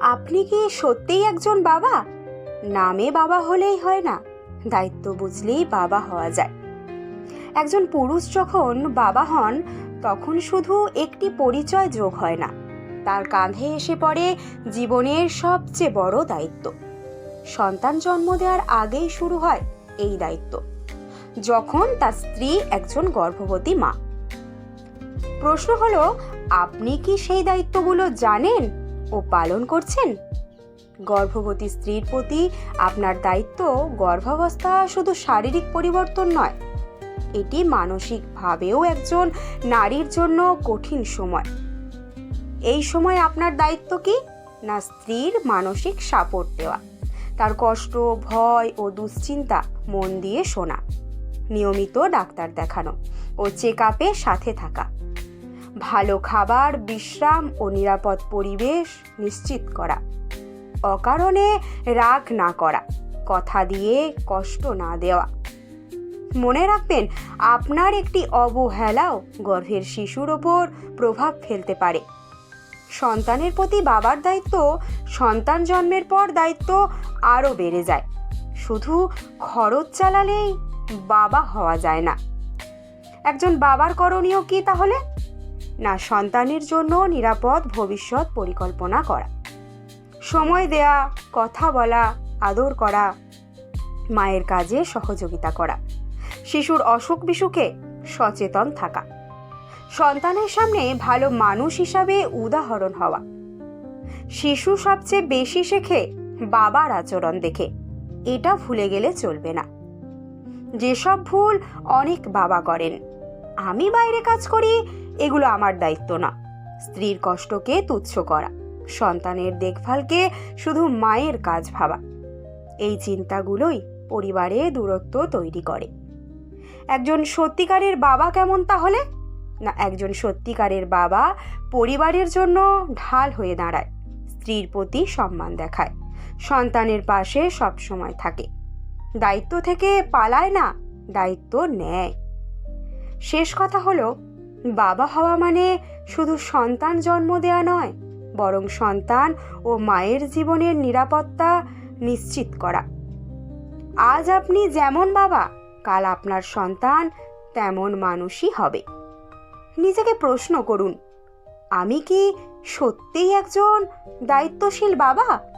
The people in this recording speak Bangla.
আপনি কি সত্যিই একজন বাবা? নামে বাবা হলেই হয় না, দায়িত্ব বুঝলেই বাবা হওয়া যায়। একজন পুরুষ যখন বাবা হন, তখন শুধু একটি পরিচয় যোগ হয় না, তার কাঁধে এসে পড়ে জীবনের সবচেয়ে বড় দায়িত্ব। সন্তান জন্ম দেওয়ার আগেই শুরু হয় এই দায়িত্ব, যখন তার স্ত্রী একজন গর্ভবতী মা। প্রশ্ন হলো, আপনি কি সেই দায়িত্বগুলো জানেন? ও পালন করছেন? গর্ভবতী স্ত্রীর প্রতি আপনার দায়িত্ব গর্ভাবস্থা শুধু শারীরিক পরিবর্তন নয়, এটি মানসিকভাবেও একজন নারীর জন্য কঠিন সময়। এই সময় আপনার দায়িত্ব কি? না স্ত্রীর মানসিক সাপোর্ট দেওয়া? তার কষ্ট, ভয় ও দুশ্চিন্তা মন দিয়ে শোনা। নিয়মিত ডাক্তার দেখানো ও চেক আপে সাথে থাকা। ভালো খাবার, বিশ্রাম ও নিরাপদ পরিবেশ নিশ্চিত করা। অকারণে রাগ না করা, কথা দিয়ে কষ্ট না দেওয়া। মনে রাখবেন, আপনার একটি অবহেলাও গর্ভের শিশুর ওপর প্রভাব ফেলতে পারে। সন্তানের প্রতি বাবার দায়িত্ব, সন্তান জন্মের পর দায়িত্ব আরও বেড়ে যায়। শুধু খরচ চালালেই বাবা হওয়া যায় না। একজন বাবার করণীয় কি তাহলে? না সন্তানের জন্য নিরাপদ ভবিষ্যৎ পরিকল্পনা করা। সময় দেয়া, কথা বলা, আদর করা, মায়ের কাজে সহযোগিতা করা। শিশুর অসুখ বিসুখে সচেতন থাকা। সন্তানের সামনে ভালো মানুষ হিসাবে উদাহরণ হওয়া। শিশু সবচেয়ে বেশি শেখে বাবার আচরণ দেখে। এটা ভুলে গেলে চলবে না। যেসব ভুল অনেক বাবা করেন, আমি বাইরে কাজ করি এগুলো আমার দায়িত্ব না। স্ত্রীর কষ্টকে তুচ্ছ করা, সন্তানের দেখভালকে শুধু মায়ের কাজ ভাবা। এই চিন্তাগুলোই পরিবারে দূরত্ব তৈরি করে। একজন সত্যিকারের বাবা কেমন তাহলে? না, একজন সত্যিকারের বাবা পরিবারের জন্য ঢাল হয়ে দাঁড়ায়, স্ত্রীর প্রতি সম্মান দেখায়, সন্তানের পাশে সবসময় থাকে। দায়িত্ব থেকে পালায় না, দায়িত্ব নেয়। শেষ কথা হলো বাবা হওয়া মানে শুধু সন্তান জন্ম দেয়া নয়, বরং সন্তান ও মায়ের জীবনের নিরাপত্তা নিশ্চিত করা। আজ আপনি যেমন বাবা, কাল আপনার সন্তান তেমন মানুষই হবে। নিজেকে প্রশ্ন করুন, আমি কি সত্যিই একজন দায়িত্বশীল বাবা?